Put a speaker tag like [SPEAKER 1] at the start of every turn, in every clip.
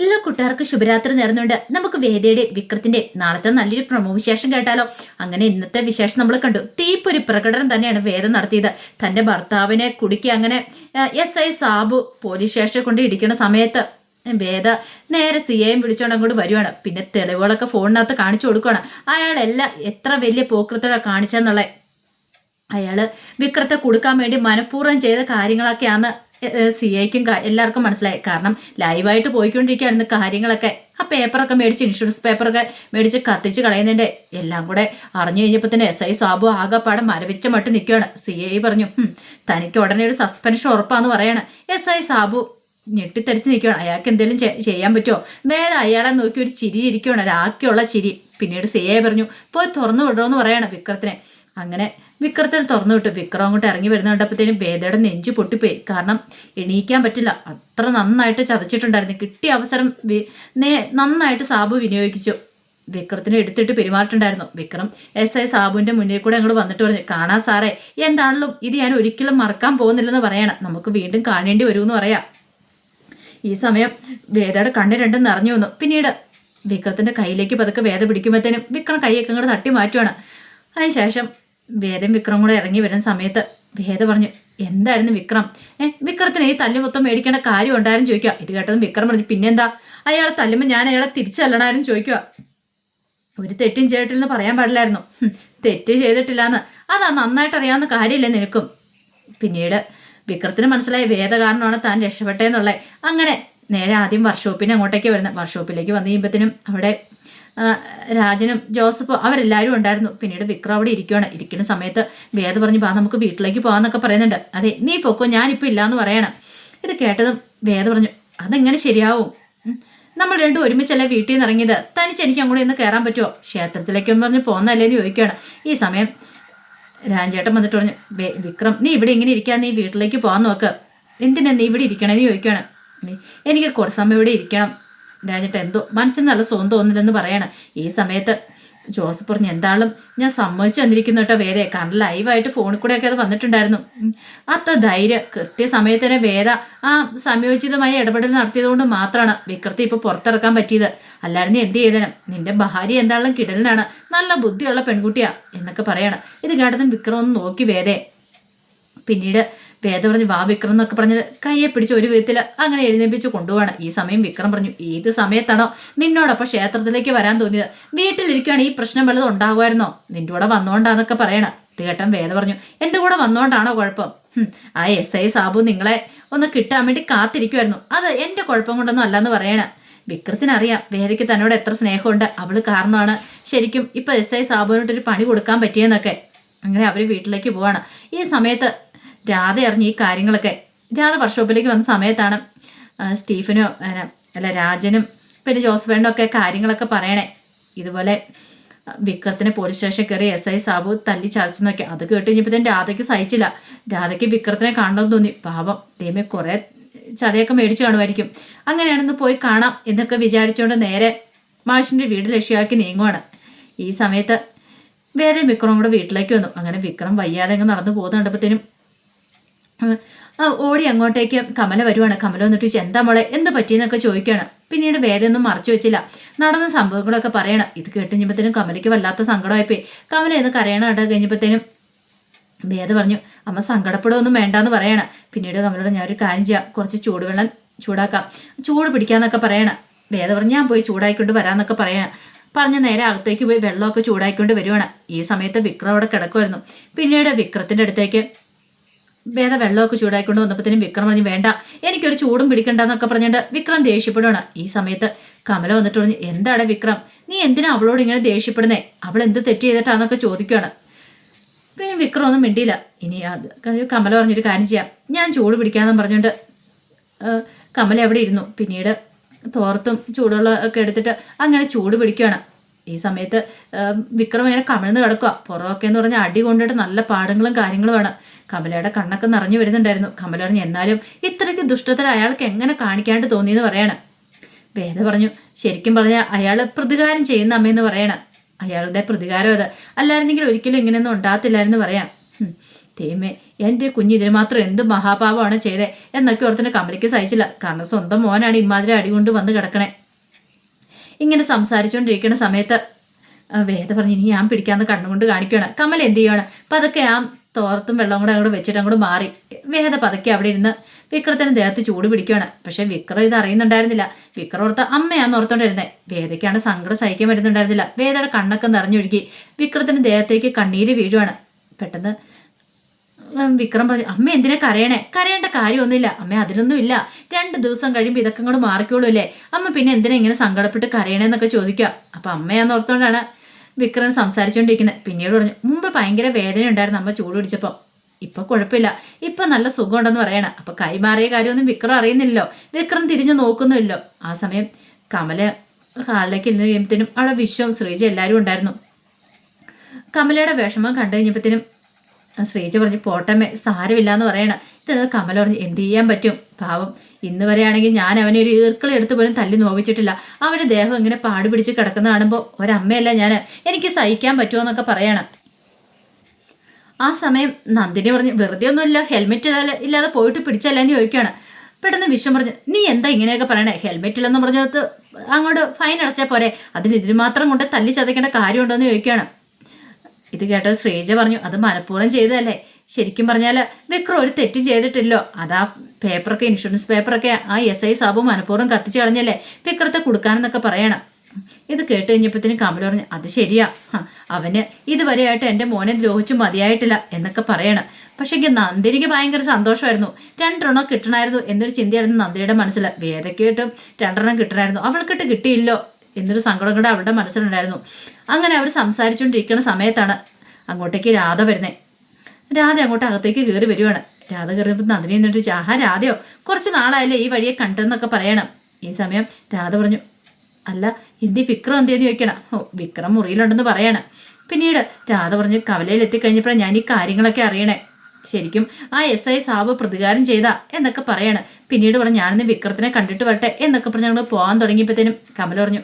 [SPEAKER 1] എല്ലാ കൂട്ടുകാർക്കും ശുഭരാത്രി നേർന്നുകൊണ്ട് നമുക്ക് വേദയുടെ വിക്രത്തിന്റെ നാളത്തെ നല്ലൊരു പ്രമോ വിശേഷം കേട്ടാലോ. അങ്ങനെ ഇന്നത്തെ വിശേഷം നമ്മൾ കണ്ടു. തീപ്പൊരു പ്രകടനം തന്നെയാണ് വേദ നടത്തിയത്. തന്റെ ഭർത്താവിനെ കുടുക്കി അങ്ങനെ എസ് ഐ സാബു പോലീസ് സ്റ്റേഷനിൽ കൊണ്ട് ഇടിക്കുന്ന സമയത്ത് വേദ നേരെ സി എയും വിളിച്ചോണ്ട് അങ്ങോട്ട് വരുവാണ്. പിന്നെ തെളിവുകളൊക്കെ ഫോണിനകത്ത് കാണിച്ചു കൊടുക്കുകയാണ് അയാളെല്ലാം എത്ര വലിയ പോക്കൃത്തോടെ കാണിച്ചെന്നുള്ള അയാൾ വിക്രത്തെ കൊടുക്കാൻ വേണ്ടി മനഃപൂർവം ചെയ്ത കാര്യങ്ങളൊക്കെയാണ് സി ഐക്കും എല്ലാവർക്കും മനസ്സിലായി. കാരണം ലൈവായിട്ട് പോയിക്കൊണ്ടിരിക്കുകയായിരുന്നു കാര്യങ്ങളൊക്കെ. ആ പേപ്പറൊക്കെ മേടിച്ച് ഇൻഷുറൻസ് പേപ്പറൊക്കെ മേടിച്ച് കത്തിച്ച് കളയുന്നതിന്റെ എല്ലാം കൂടെ അറിഞ്ഞു കഴിഞ്ഞപ്പോൾ തന്നെ എസ് ഐ സാബു ആകെപ്പാടെ മരവിച്ച മട്ട് നിൽക്കുകയാണ് സി ഐ പറഞ്ഞു തനിക്ക് ഉടനെ ഒരു സസ്പെൻഷൻ ഉറപ്പാന്ന് പറയാണ്. എസ് ഐ സാബു ഞെട്ടിത്തെറിച്ച് നിൽക്കുകയാണ് അയാൾക്ക് എന്തെങ്കിലും ചെയ്യാൻ പറ്റുമോ? വേറെ അയാളെ നോക്കി ഒരു ചിരി ഇരിക്കുകയാണ് ഒരാക്കിയുള്ള ചിരി. പിന്നീട് സി ഐ പറഞ്ഞു പോയി തുറന്നു വിടണമെന്ന് പറയാണ് വിക്രത്തിനെ. അങ്ങനെ വിക്രത്തിന് തുറന്നു വിട്ടു. വിക്രം അങ്ങോട്ട് ഇറങ്ങി വരുന്ന കണ്ടപ്പോഴത്തേനും വേദയുടെ നെഞ്ച് പൊട്ടിപ്പോയി. കാരണം എണീക്കാൻ പറ്റില്ല. അത്ര നന്നായിട്ട് ചതച്ചിട്ടുണ്ടായിരുന്നു. കിട്ടിയ അവസരം നേ നന്നായിട്ട് സാബു വിനിയോഗിച്ചു. വിക്രത്തിനെ എടുത്തിട്ട് പെരുമാറിയിട്ടുണ്ടായിരുന്നു. വിക്രം എസ് ഐ സാബുവിന്റെ മുന്നിൽ കൂടെ അങ്ങോട്ട് വന്നിട്ട് പറഞ്ഞു കാണാ സാറേ എന്താണല്ലോ? ഇത് ഞാൻ ഒരിക്കലും മറക്കാൻ പോകുന്നില്ലെന്ന് പറയണം. നമുക്ക് വീണ്ടും കാണേണ്ടി വരുമെന്ന് പറയാം. ഈ സമയം വേദയുടെ കണ്ണ് രണ്ടും നിറഞ്ഞു വന്നു. പിന്നീട് വിക്രത്തിന്റെ കയ്യിലേക്ക് പതുക്കെ വേദ പിടിക്കുമ്പോഴത്തേനും വിക്രം കൈയൊക്കെ അങ്ങോട്ട് തട്ടി മാറ്റുവാണ്. അതിനുശേഷം വേദം വിക്രം കൂടെ ഇറങ്ങി വരുന്ന സമയത്ത് വേദ പറഞ്ഞു എന്തായിരുന്നു വിക്രം? ഏ വിക്രത്തിന് ഈ തല്ലു മൊത്തം മേടിക്കേണ്ട കാര്യം ഉണ്ടായിരുന്നു ചോദിക്കുക. ഇത് കേട്ടതും വിക്രം പറഞ്ഞു പിന്നെന്താ? അയാളെ തല്ലുമ്പോൾ ഞാൻ അയാളെ തിരിച്ചല്ലണായിരുന്നു ചോദിക്കുക. ഒരു തെറ്റും ചെയ്തിട്ടില്ലെന്ന് പറയാൻ പാടില്ലായിരുന്നു. തെറ്റ് ചെയ്തിട്ടില്ലാന്ന്. അതാ നന്നായിട്ട് അറിയാവുന്ന കാര്യമില്ലേ നിനക്കും. പിന്നീട് വിക്രത്തിന് മനസ്സിലായ വേദ കാരണമാണ് താൻ രക്ഷപ്പെട്ടേന്നുള്ളത് അങ്ങനെ നേരെ ആദ്യം വർക്ക്ഷോപ്പിന് അങ്ങോട്ടേക്ക് വരുന്നത്. വർക്ക്ഷോപ്പിലേക്ക് വന്നു കഴിയുമ്പോഴത്തേനും അവിടെ രാജനും ജോസഫും അവരെല്ലാവരും ഉണ്ടായിരുന്നു. പിന്നീട് വിക്രം അവിടെ ഇരിക്കുകയാണ് ഇരിക്കുന്ന സമയത്ത് വേദ പറഞ്ഞു പാ നമുക്ക് വീട്ടിലേക്ക് പോകാമെന്നൊക്കെ പറയുന്നുണ്ട്. അതെ നീ പൊക്കോ ഞാനിപ്പോൾ ഇല്ലാന്ന് പറയണം. ഇത് കേട്ടതും വേദ പറഞ്ഞു അതെങ്ങനെ ശരിയാവും? നമ്മൾ രണ്ടും ഒരുമിച്ചല്ലേ വീട്ടിൽ നിന്ന് ഇറങ്ങിയത്? തനിച്ച് എനിക്ക് അങ്ങോട്ട് ഇന്ന് കയറാൻ പറ്റുമോ ക്ഷേത്രത്തിലേക്കും പറഞ്ഞ് പോകുന്നല്ലേന്ന് ചോദിക്കുകയാണ്. ഈ സമയം രാജേട്ടൻ വന്നിട്ട് പറഞ്ഞു വിക്രം നീ ഇവിടെ ഇങ്ങനെ ഇരിക്കാൻ നീ വീട്ടിലേക്ക് പോകാൻ നോക്ക്. എന്തിനാ നീ ഇവിടെ ഇരിക്കണമെന്ന് ചോദിക്കുകയാണ്. എനിക്ക് കുറച്ച് സമയം ഇവിടെ ഇരിക്കണം. രാജേട്ട എന്തോ മനസ്സിന് നല്ല സുഖം തോന്നില്ലെന്ന് പറയാണ്. ഈ സമയത്ത് ജോസഫ് പറഞ്ഞു എന്താളും? ഞാൻ സമ്മതിച്ചു വന്നിരിക്കുന്നു കേട്ടോ വേദയെ. കാരണം ലൈവായിട്ട് ഫോണിൽ കൂടെയൊക്കെ അത് വന്നിട്ടുണ്ടായിരുന്നു. അത്ര ധൈര്യം കൃത്യസമയത്ത് തന്നെ വേദ ആ സംയോജിതമായ ഇടപെടൽ നടത്തിയതുകൊണ്ട് മാത്രമാണ് വിക്രത്തെ ഇപ്പോൾ പുറത്തിറക്കാൻ പറ്റിയത്. അല്ലായിരുന്നു എന്ത് ചെയ്തനം? നിന്റെ ഭാര്യ എന്താളും കിടലിനാണ്. നല്ല ബുദ്ധിയുള്ള പെൺകുട്ടിയാ എന്നൊക്കെ പറയാണ്. ഇത് കേട്ടതും വിക്രം ഒന്ന് നോക്കി വേദയെ. പിന്നീട് വേദ പറഞ്ഞു വാ വിക്രം എന്നൊക്കെ പറഞ്ഞ് കയ്യെ പിടിച്ച് ഒരു വിധത്തിൽ അങ്ങനെ എഴുന്നേപ്പിച്ച് കൊണ്ടുപോവാണ്. ഈ സമയം വിക്രം പറഞ്ഞു ഏത് സമയത്താണോ നിന്നോടൊപ്പം ക്ഷേത്രത്തിലേക്ക് വരാൻ തോന്നിയത്? വീട്ടിലിരിക്കുകയാണ് ഈ പ്രശ്നം വല്ലതും ഉണ്ടാകുമായിരുന്നോ? നിന്റെ കൂടെ വന്നോണ്ടാന്നൊക്കെ പറയണം. തീട്ടൻ വേദ പറഞ്ഞു എന്റെ കൂടെ വന്നോണ്ടാണോ കുഴപ്പം? ആ എസ് ഐ സാബു നിങ്ങളെ ഒന്ന് കിട്ടാൻ വേണ്ടി കാത്തിരിക്കുമായിരുന്നു അത് എന്റെ കുഴപ്പം കൊണ്ടൊന്നും അല്ലെന്ന് പറയണ. വിക്രത്തിനറിയാം വേദയ്ക്ക് തന്നോട് എത്ര സ്നേഹമുണ്ട്. അവൾ കാരണമാണ് ശരിക്കും ഇപ്പൊ എസ് ഐ സാബുവിനോട്ടൊരു പണി കൊടുക്കാൻ പറ്റിയെന്നൊക്കെ. അങ്ങനെ അവർ വീട്ടിലേക്ക് പോവാണ്. ഈ സമയത്ത് രാധ അറിഞ്ഞ് ഈ കാര്യങ്ങളൊക്കെ രാധ വർക്ക്ഷോപ്പിലേക്ക് വന്ന സമയത്താണ് സ്റ്റീഫനും അല്ല രാജനും പിന്നെ ജോസഫേണ്ടും ഒക്കെ കാര്യങ്ങളൊക്കെ പറയണേ. ഇതുപോലെ വിക്രത്തിനെ പോലീസ് സ്റ്റേഷൻ കയറി എസ് ഐ സാബു തല്ലി ചതച്ചെന്നൊക്കെ അത് കേട്ട് കഴിഞ്ഞപ്പോഴത്തേനും രാധയ്ക്ക് സഹിച്ചില്ല. രാധയ്ക്ക് വിക്രത്തിനെ കാണണമെന്ന് തോന്നി. പാപം ദൈവം കുറേ ചതയൊക്കെ മേടിച്ചു കാണുമായിരിക്കും. അങ്ങനെയാണെന്ന് പോയി കാണാം എന്നൊക്കെ വിചാരിച്ചുകൊണ്ട് നേരെ മാഷിന്റെ വീട് ലക്ഷ്യമാക്കി നീങ്ങുവാണ്. ഈ സമയത്ത് വേറെ വിക്രം കൂടെ വീട്ടിലേക്ക് വന്നു. അങ്ങനെ വിക്രം വയ്യാതെ അങ്ങ് നടന്നു പോകുന്ന കണ്ടപ്പോഴത്തേനും ഓടി അങ്ങോട്ടേക്ക് കമല വരുവാണ്. കമല വന്നിട്ട് എന്താ മോളെ എന്ത് പറ്റിയെന്നൊക്കെ ചോദിക്കുകയാണ്. പിന്നീട് വേദയൊന്നും മറച്ചു വെച്ചില്ല. നടന്ന സംഭവങ്ങളൊക്കെ പറയണം. ഇത് കേട്ടുകഴിഞ്ഞപ്പോഴത്തേനും കമലയ്ക്ക് വല്ലാത്ത സങ്കടമായിപ്പോയി. കമല എന്ന് കരയണ കണ്ട കഴിഞ്ഞപ്പോഴത്തേനും വേദ പറഞ്ഞു അമ്മ സങ്കടപ്പെടുകയൊന്നും വേണ്ടാന്ന് പറയണം. പിന്നീട് കമലോട് ഞാൻ ഒരു കാര്യം ചെയ്യാം. കുറച്ച് ചൂടുവെള്ളം ചൂടാക്കാം. ചൂട് പിടിക്കാന്നൊക്കെ പറയണം. വേദ പറഞ്ഞു ഞാൻ പോയി ചൂടായിക്കൊണ്ട് വരാമെന്നൊക്കെ പറയണം. പറഞ്ഞ നേരെ അകത്തേക്ക് പോയി വെള്ളമൊക്കെ ചൂടായിക്കൊണ്ട് വരുവാണ്. ഈ സമയത്ത് വിക്രം അവിടെ കിടക്കുമായിരുന്നു പിന്നീട് വിക്രത്തിന്റെ അടുത്തേക്ക് വേദ വെള്ളമൊക്കെ ചൂടായിക്കൊണ്ട് വന്നപ്പോഴത്തേനും വിക്രം പറഞ്ഞു വേണ്ട എനിക്കൊരു ചൂടും പിടിക്കണ്ടെന്നൊക്കെ പറഞ്ഞിട്ട് വിക്രം ദേഷ്യപ്പെടുകയാണ് ഈ സമയത്ത് കമല വന്നിട്ട് പറഞ്ഞു എന്താണ് വിക്രം നീ എന്തിനാ അവളോട് ഇങ്ങനെ ദേഷ്യപ്പെടുന്നേ? അവൾ എന്ത് തെറ്റ് ചെയ്തിട്ടാന്നൊക്കെ ചോദിക്കുകയാണ് പിന്നെ വിക്രം ഒന്നും മിണ്ടിയില്ല. ഇനി അത് കമല പറഞ്ഞൊരു കാര്യം ചെയ്യാം. ഞാൻ ചൂട് പിടിക്കാമെന്ന് പറഞ്ഞുകൊണ്ട് കമല എവിടെ ഇരുന്നു. പിന്നീട് തോർത്തും ചൂടുള്ള ഒക്കെ എടുത്തിട്ട് അങ്ങനെ ചൂട് പിടിക്കുകയാണ് ഈ സമയത്ത് വിക്രം ഇങ്ങനെ കമിഴ്ന്ന് കിടക്കുക പുറമൊക്കെ എന്ന് പറഞ്ഞാൽ അടി കൊണ്ടിട്ട് നല്ല പാടങ്ങളും കാര്യങ്ങളും കാര്യങ്ങളുമാണ്. കമലയുടെ കണ്ണൊക്കെ നിറഞ്ഞു വരുന്നുണ്ടായിരുന്നു. കമല പറഞ്ഞു എന്നാലും ഇത്രയ്ക്ക് ദുഷ്ടത്തിൽ അയാൾക്ക് എങ്ങനെ കാണിക്കാണ്ട് തോന്നിയെന്ന് പറയണം. വേദ പറഞ്ഞു ശരിക്കും പറഞ്ഞാൽ അയാൾ പ്രതികാരം ചെയ്യുന്ന അമ്മയെന്ന് പറയണം. അയാളുടെ പ്രതികാരം അത്. അല്ലായിരുന്നെങ്കിൽ ഒരിക്കലും ഇങ്ങനെയൊന്നും ഉണ്ടാകത്തില്ലായിരുന്നു പറയാം. തേമേ എന്റെ കുഞ്ഞ് ഇതിന് മാത്രം എന്ത് മഹാപാപമാണ് ചെയ്തേ? എന്നൊക്കെ ഓർത്തിന് കമലയ്ക്ക് സഹിച്ചില്ല. കാരണം സ്വന്തം മോനാണ് ഇമാതിരി അടി കൊണ്ട് വന്ന് കിടക്കണേ. ഇങ്ങനെ സംസാരിച്ചുകൊണ്ടിരിക്കുന്ന സമയത്ത് വേദ പറഞ്ഞു ഇനി ഞാൻ പിടിക്കാമെന്ന് കണ്ണുകൊണ്ട് കാണിക്കുകയാണ്. കമൽ എന്ത് ചെയ്യാണ് പതുക്കെ ആ തോർത്തും വെള്ളം കൂടെ അങ്ങോട്ട് വെച്ചിട്ട് അങ്ങോട്ട് മാറി. വേദ പതുക്കെ അവിടെ ഇരുന്ന് വിക്രത്തിന് ദേഹത്ത് ചൂട് പിടിക്കുകയാണ്. പക്ഷെ വിക്രം ഇത് അറിയുന്നുണ്ടായിരുന്നില്ല. വിക്രം ഓർത്ത് അമ്മയാന്ന് ഓർത്തോണ്ടിരുന്നത് വേദയ്ക്കാണ് സങ്കടം സഹിക്കാൻ വരുന്നുണ്ടായിരുന്നില്ല വേദയുടെ കണ്ണൊക്കെ നിറഞ്ഞൊഴുകി വിക്രത്തിന് ദേഹത്തേക്ക് കണ്ണീര് വീഴുവാണ്. പെട്ടെന്ന് വിക്രം പറഞ്ഞു അമ്മ എന്തിനാ കരയണേ? കരയേണ്ട കാര്യമൊന്നുമില്ല. അമ്മ അതിനൊന്നുമില്ല. രണ്ട് ദിവസം കഴിയുമ്പോൾ ഇതൊക്കെ അങ്ങോട്ട് മാറിക്കോളൂ അല്ലേ? അമ്മ പിന്നെ എന്തിനാ ഇങ്ങനെ സങ്കടപ്പെട്ട് കരയണേന്നൊക്കെ ചോദിക്കുക. അപ്പം അമ്മയാന്ന് ഓർത്തോണ്ടാണ് വിക്രം സംസാരിച്ചുകൊണ്ടിരിക്കുന്നത് പിന്നീട് പറഞ്ഞു മുമ്പ് ഭയങ്കര വേദന ഉണ്ടായിരുന്നു അമ്മ ചൂട് പിടിച്ചപ്പോൾ ഇപ്പൊ കുഴപ്പമില്ല. ഇപ്പൊ നല്ല സുഖമുണ്ടെന്ന് പറയണം. അപ്പൊ കൈമാറിയ കാര്യമൊന്നും വിക്രം അറിയുന്നില്ലല്ലോ. വിക്രം തിരിഞ്ഞു നോക്കുന്നുമില്ലോ ആ സമയം കമല ഹാളിലേക്ക് ഇരുന്ന് കഴിയുമ്പത്തേനും അവിടെ വിശ്വം ശ്രീജ എല്ലാവരും ഉണ്ടായിരുന്നു. കമലയുടെ വിഷമം കണ്ടു കഴിഞ്ഞപ്പോഴത്തേനും ശ്രീജ പറഞ്ഞു പോട്ടമ്മേ സാരമില്ല എന്ന് പറയണ. ഇത് കമൽ പറഞ്ഞു എന്ത് ചെയ്യാൻ പറ്റും? പാവം ഇന്ന് വരെയാണെങ്കിൽ ഞാൻ അവനെ ഒരു ഈർക്കളി എടുത്തു പോലും തല്ലി നോവിച്ചിട്ടില്ല. അവന്റെ ദേഹം ഇങ്ങനെ പാട് പിടിച്ച് കിടക്കുന്ന കാണുമ്പോൾ ഒരമ്മയല്ല ഞാൻ എനിക്ക് സഹിക്കാൻ പറ്റുമോ എന്നൊക്കെ പറയണം. ആ സമയം നന്ദിനി പറഞ്ഞു വെറുതെ ഒന്നുമില്ല ഹെൽമെറ്റ് ഇല്ലാതെ പോയിട്ട് പിടിച്ചല്ലേന്ന് ചോദിക്കുകയാണ്. പെട്ടെന്ന് വിശ്വം പറഞ്ഞു നീ എന്താ ഇങ്ങനെയൊക്കെ പറയണേ? ഹെൽമെറ്റ് ഇല്ലെന്ന് പറഞ്ഞത് അങ്ങോട്ട് ഫൈൻ അടച്ചാൽ പോരെ. അതിന് ഇതിന് മാത്രം കൊണ്ട് തല്ലി ചതയ്ക്കേണ്ട കാര്യമുണ്ടോ എന്ന് ചോദിക്കുകയാണ്. ഇത് കേട്ടത് ശ്രീജ പറഞ്ഞു അത് മനഃപൂർവം ചെയ്തതല്ലേ? ശരിക്കും പറഞ്ഞാൽ വിക്രം ഒരു തെറ്റ് ചെയ്തിട്ടില്ലോ. അതാ പേപ്പറൊക്കെ ഇൻഷുറൻസ് പേപ്പറൊക്കെ ആ എസ് ഐ സാബു മനഃപൂർവം കത്തിച്ച് കളഞ്ഞല്ലേ? വിക്രത്തെ കൊടുക്കാനെന്നൊക്കെ പറയണം. ഇത് കേട്ട് കഴിഞ്ഞപ്പോഴത്തേനും കമൽ പറഞ്ഞു അത് ശരിയാ. അവന് ഇതുവരെയായിട്ട് എന്റെ മോനെ ദ്രോഹിച്ചു മതിയായിട്ടില്ല എന്നൊക്കെ പറയണം. പക്ഷേ നന്ദിനിക്ക് ഭയങ്കര സന്തോഷമായിരുന്നു. രണ്ടെണ്ണം കിട്ടണമായിരുന്നു എന്നൊരു ചിന്തയായിരുന്നു നന്ദിയുടെ മനസ്സിൽ. വേദയ്ക്കായിട്ടും രണ്ടെണ്ണം കിട്ടണമായിരുന്നു. അവൾക്കിട്ട് കിട്ടിയില്ലോ. എന്നൊരു സങ്കടം കൂടെ അവളുടെ മനസ്സിലുണ്ടായിരുന്നു. അങ്ങനെ അവർ സംസാരിച്ചുകൊണ്ടിരിക്കുന്ന സമയത്താണ് അങ്ങോട്ടേക്ക് രാധ വരുന്നത് രാധ അങ്ങോട്ട് അകത്തേക്ക് കയറി വരുവാണ്. രാധ കയറിയപ്പോൾ നന്ദിനി എന്നിട്ട് ചാഹ രാധയോ? കുറച്ച് നാളായല്ലേ ഈ വഴിയെ കണ്ടെന്നൊക്കെ പറയണം. ഈ സമയം രാധ പറഞ്ഞു അല്ല എന്തി വിക്രം എന്തേന്ന് ചോദിക്കണം? ഓ വിക്രം മുറിയിലുണ്ടെന്ന് പറയണം. പിന്നീട് രാധ പറഞ്ഞു കവലയിൽ എത്തിക്കഴിഞ്ഞപ്പോഴാണ് ഞാൻ ഈ കാര്യങ്ങളൊക്കെ അറിയണേ. ശരിക്കും ആ എസ് ഐ സാബ് പ്രതികാരം ചെയ്താ എന്നൊക്കെ പറയണം. പിന്നീട് പറഞ്ഞു ഞാനിന്ന് വിക്രത്തിനെ കണ്ടിട്ട് വരട്ടെ എന്നൊക്കെ പറഞ്ഞ് ഞങ്ങൾ പോകാൻ തുടങ്ങിയപ്പോഴത്തേനും കമല പറഞ്ഞു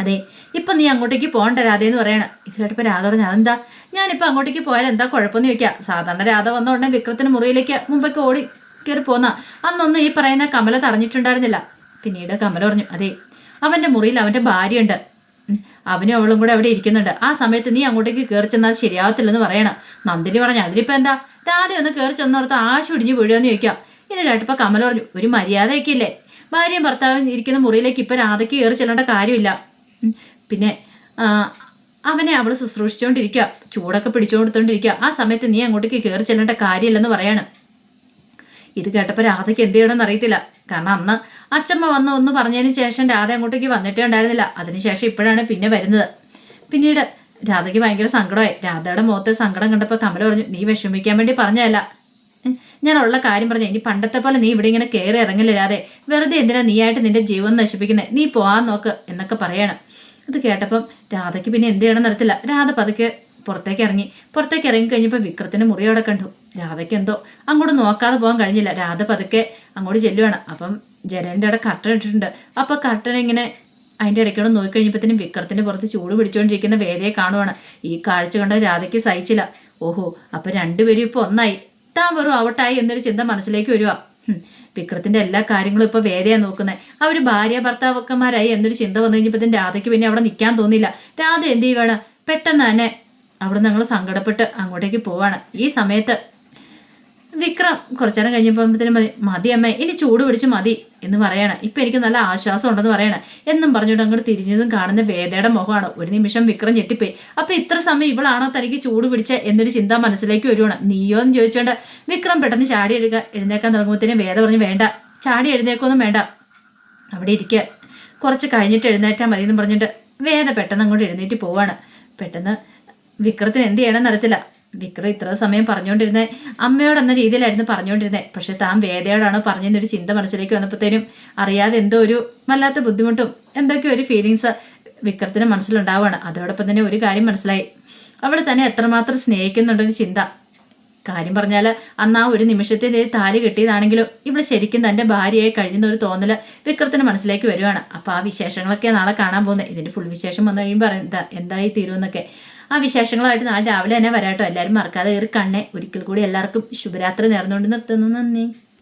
[SPEAKER 1] അതെ ഇപ്പം നീ അങ്ങോട്ടേക്ക് പോകണ്ട രാധയെന്ന് പറയണം. ഇത് കേട്ടപ്പോൾ രാധ പറഞ്ഞു അതെന്താ? ഞാനിപ്പോൾ അങ്ങോട്ടേക്ക് പോയാൽ എന്താ കുഴപ്പമെന്ന് ചോദിക്കുക സാധാരണ രാധ വന്ന ഉടനെ വിക്രത്തിന് മുറിയിലേക്ക് മുമ്പൊക്കെ ഓടി കയറി പോന്ന. അന്നൊന്നും ഈ പറയുന്ന കമല തടഞ്ഞിട്ടുണ്ടായിരുന്നില്ല. പിന്നീട് കമല പറഞ്ഞു അതെ അവന്റെ മുറിയിൽ അവന്റെ ഭാര്യയുണ്ട്. അവനും അവളും കൂടെ അവിടെ ഇരിക്കുന്നുണ്ട്. ആ സമയത്ത് നീ അങ്ങോട്ടേക്ക് കയറി ചെന്നാൽ ശരിയാവത്തില്ലെന്ന് പറയണം. നന്ദിനി പറഞ്ഞു അതിലിപ്പോൾ എന്താ? രാധ ഒന്ന് കയറി ചെന്നോർത്ത് ആശ ഇടിഞ്ഞ് വീഴുമെന്ന് ചോദിക്കാം. ഇത് കേട്ടപ്പോൾ കമല പറഞ്ഞു ഒരു മര്യാദയൊക്കെ ഇല്ലേ? ഭാര്യയും ഭർത്താവും ഇരിക്കുന്ന മുറിയിലേക്ക് ഇപ്പം രാധയ്ക്ക് കയറി ചെല്ലേണ്ട കാര്യമില്ല. പിന്നെ അവനെ അവൾ ശുശ്രൂഷിച്ചുകൊണ്ടിരിക്കുക ചൂടൊക്കെ പിടിച്ചുകൊടുത്തോണ്ടിരിക്കുക ആ സമയത്ത് നീ അങ്ങോട്ടേക്ക് കയറി ചെല്ലേണ്ട കാര്യമില്ലെന്ന് പറയാണ്. ഇത് കേട്ടപ്പോൾ രാധയ്ക്ക് എന്ത് ചെയ്യണമെന്ന് അറിയത്തില്ല. കാരണം അന്ന് അച്ചമ്മ വന്ന് ഒന്ന് പറഞ്ഞതിന് ശേഷം രാധ അങ്ങോട്ടേക്ക് വന്നിട്ടേ ഉണ്ടായിരുന്നില്ല. അതിനുശേഷം ഇപ്പോഴാണ് പിന്നെ വരുന്നത്. പിന്നീട് രാധയ്ക്ക് ഭയങ്കര സങ്കടമായി. രാധയുടെ മുഖത്തെ സങ്കടം കണ്ടപ്പോൾ കമല പറഞ്ഞു നീ വിഷമിക്കാൻ വേണ്ടി പറഞ്ഞതല്ല. ഞാൻ ഉള്ള കാര്യം പറഞ്ഞു ഇനി പണ്ടത്തെ പോലെ നീ ഇവിടെ ഇങ്ങനെ കയറി ഇറങ്ങലില്ലാതെ വെറുതെ എന്തിനാ നീയായിട്ട് നിന്റെ ജീവൻ നശിപ്പിക്കുന്നത് നീ പോവാൻ നോക്ക് എന്നൊക്കെ പറയണം. അത് കേട്ടപ്പം രാധയ്ക്ക് പിന്നെ എന്ത് ചെയ്യണം നടത്തില്ല രാധ പതുക്കെ പുറത്തേക്ക് ഇറങ്ങി. പുറത്തേക്ക് ഇറങ്ങി കഴിഞ്ഞപ്പോൾ വിക്രത്തിന് മുറി അവിടെ കണ്ടു. രാധയ്ക്ക് എന്തോ അങ്ങോട്ട് നോക്കാതെ പോകാൻ കഴിഞ്ഞില്ല. രാധ പതുക്കെ അങ്ങോട്ട് ചെല്ലുവാണ്. അപ്പം ജനലിന്റെ അവിടെ കർട്ടൻ ഇട്ടിട്ടുണ്ട്. അപ്പോൾ കർട്ടൻ ഇങ്ങനെ അതിന്റെ ഇടയ്ക്കൂടെ നോക്കിക്കഴിഞ്ഞപ്പോഴത്തേനും വിക്രത്തിന്റെ പുറത്ത് ചൂട് പിടിച്ചുകൊണ്ടിരിക്കുന്ന വേദയെ കാണുവാണ്. ഈ കാഴ്ച കണ്ട രാധയ്ക്ക് സഹിച്ചില്ല. ഓഹോ അപ്പം രണ്ടുപേരും ഇപ്പോൾ ഒന്നായി. താൻ വെറും ഔട്ടായി എന്നൊരു ചിന്ത മനസ്സിലേക്ക് വരുവാ. ഹും, വിക്രത്തിന്റെ എല്ലാ കാര്യങ്ങളും ഇപ്പൊ വേദയാണ് നോക്കുന്നത് അവർ ഭാര്യ ഭർത്താവക്കന്മാരായി എന്നൊരു ചിന്ത വന്നു കഴിഞ്ഞപ്പോഴത്തേനും രാധയ്ക്ക് പിന്നെ അവിടെ നിൽക്കാൻ തോന്നിയില്ല. രാധ എന്ത് ചെയ്യുവാണ്? പെട്ടെന്ന് തന്നെ അവിടെ ഞങ്ങൾ സങ്കടപ്പെട്ട് അങ്ങോട്ടേക്ക് പോവാണ്. ഈ സമയത്ത് വിക്രം കുറച്ചു നേരം കഴിഞ്ഞപ്പോഴത്തേനും മതി. മതി അമ്മേ ഇനി ചൂട് പിടിച്ച് മതി എന്ന് പറയണം. ഇപ്പം എനിക്ക് നല്ല ആശ്വാസം ഉണ്ടെന്ന് പറയണം. എന്നും പറഞ്ഞുകൊണ്ട് അങ്ങോട്ട് തിരിഞ്ഞതും കാണുന്ന വേദയുടെ മുഖമാണ്. ഒരു നിമിഷം വിക്രം ഞെട്ടിപ്പോയി. അപ്പം ഇത്ര സമയം ഇവളാണോ തനിക്ക് ചൂട് പിടിച്ച എന്നൊരു ചിന്ത മനസ്സിലേക്ക് വരുവാണ്. നീയോ എന്ന് ചോദിച്ചുകൊണ്ട് വിക്രം പെട്ടെന്ന് ചാടി എടുക്കുക എഴുന്നേക്കാൻ തുടങ്ങുമ്പോഴത്തേനും വേദ പറഞ്ഞു വേണ്ട ചാടി എഴുന്നേക്കൊന്നും വേണ്ട. അവിടെ ഇരിക്കുക കുറച്ച് കഴിഞ്ഞിട്ട് എഴുന്നേറ്റാൽ മതി എന്ന് പറഞ്ഞിട്ട് വേദ പെട്ടെന്ന് അങ്ങോട്ട് എഴുന്നേറ്റ് പോവാണ്. പെട്ടെന്ന് വിക്രത്തിന് എന്ത് ചെയ്യണം നടത്തില്ല വിക്രം ഇത്ര സമയം പറഞ്ഞുകൊണ്ടിരുന്നത് അമ്മയോട് എന്ന രീതിയിലായിരുന്നു പറഞ്ഞുകൊണ്ടിരുന്നത് പക്ഷെ താൻ വേദയോടാണ് പറഞ്ഞെന്നൊരു ചിന്ത മനസ്സിലേക്ക് വന്നപ്പോഴത്തേനും അറിയാതെ എന്തോ ഒരു വല്ലാത്ത ബുദ്ധിമുട്ടും എന്തൊക്കെയോ ഒരു ഫീലിങ്സ് വിക്രത്തിന് മനസ്സിലുണ്ടാവുകയാണ് അതോടൊപ്പം തന്നെ ഒരു കാര്യം മനസ്സിലായി. അവൾ തന്നെ എത്രമാത്രം സ്നേഹിക്കുന്നുണ്ടൊരു ചിന്ത. കാര്യം പറഞ്ഞാൽ അന്ന് ആ ഒരു നിമിഷത്തിൽ താലി കിട്ടിയതാണെങ്കിലും ഇവിടെ ശരിക്കും തന്റെ ഭാര്യയായി കഴിയുന്ന ഒരു തോന്നൽ വിക്രത്തിന് മനസ്സിലേക്ക് വരുവാണ്. അപ്പോൾ ആ വിശേഷങ്ങളൊക്കെ നാളെ കാണാൻ പോകുന്നത് ഇതിന്റെ ഫുൾ വിശേഷം വന്നു കഴിയുമ്പോൾ എന്താ എന്തായി തീരുമെന്നൊക്കെ ആ വിശേഷങ്ങളായിട്ട് നാളെ രാവിലെ തന്നെ വരാട്ടോ. എല്ലാവരും മറക്കാതെ കയറി കണ്ണേ ഒരിക്കൽ കൂടി എല്ലാവർക്കും ശുഭരാത്രി നേർന്നുകൊണ്ട് നിർത്തുന്നു. നന്ദി.